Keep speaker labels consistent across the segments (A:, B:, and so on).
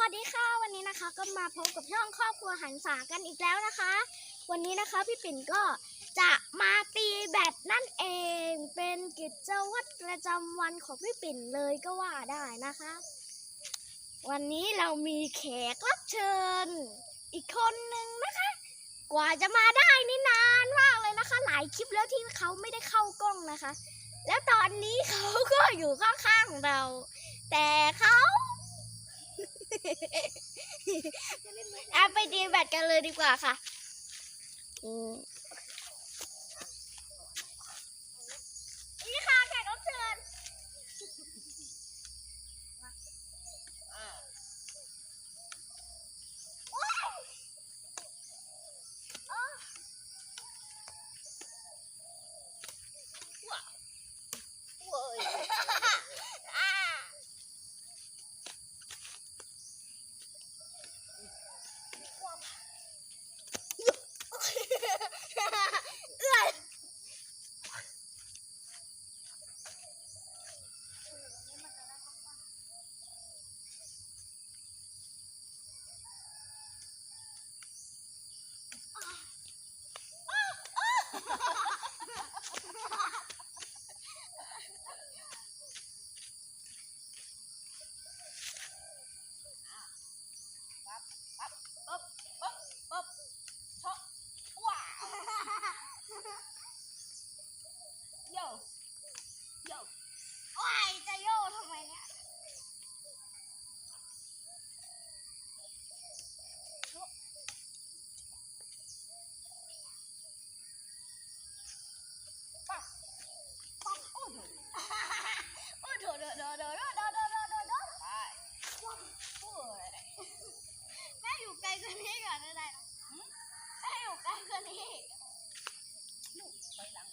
A: วัสดีค่ะวันนี้นะคะ ก็มาพบกับช่องครอบครัวหันษากันอีกแล้วนะคะ วันนี้นะคะพี่ปิ่นก็จะมาตีแบดนั่นเอง เป็นกิจวัตรประจำวันของพี่ปิ่นเลยก็ว่าได้นะคะ วันนี้เรามีแขกรับเชิญ อีกคนหนึ่งนะคะ กว่าจะมาได้นี่นานมากเลยนะคะ หลายคลิปแล้วที่เขาไม่ได้เข้ากล้องนะคะ แล้วตอนนี้เขาก็อยู่ข้างๆเรา แต่เขา อะไปดีแบตกันเลยดีกว่าค่ะ อืม
B: Kali. No, lang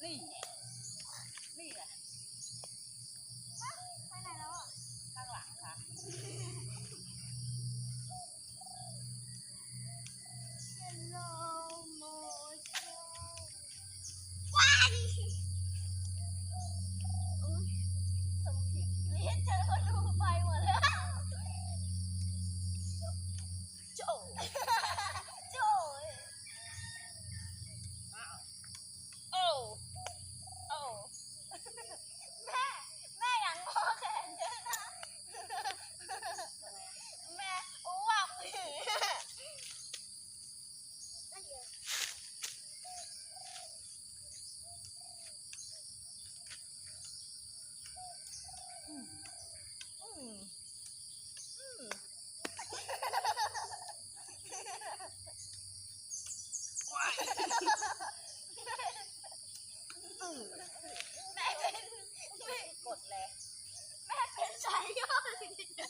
B: 累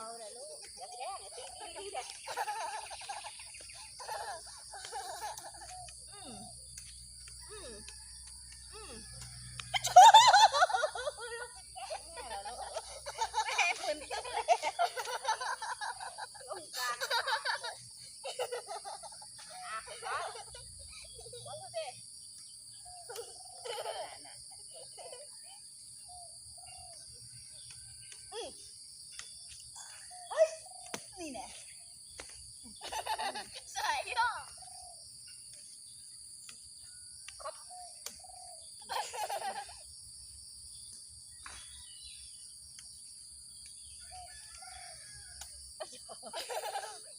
B: mơ rồi luôn dạ ré
A: này tiếng tiếng đi đây
B: ไ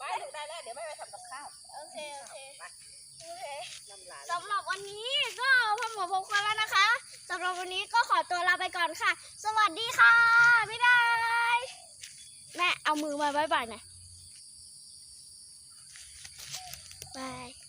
B: ปถึงได้แล้ว เดี๋ยวแม่ไปทำกับข้าว
A: โอเค โอเค
B: ไป
A: โอเค
B: น้ำลาย
A: สำหรับวันนี้ก็พ่อหมอพงกันแล้วนะคะสำหรับวันนี้ก็ขอตัวลาไปก่อนค่ะ สวัสดีค่ะ บ๊ายบาย แม่เอามือมาบายบายหน่อย บาย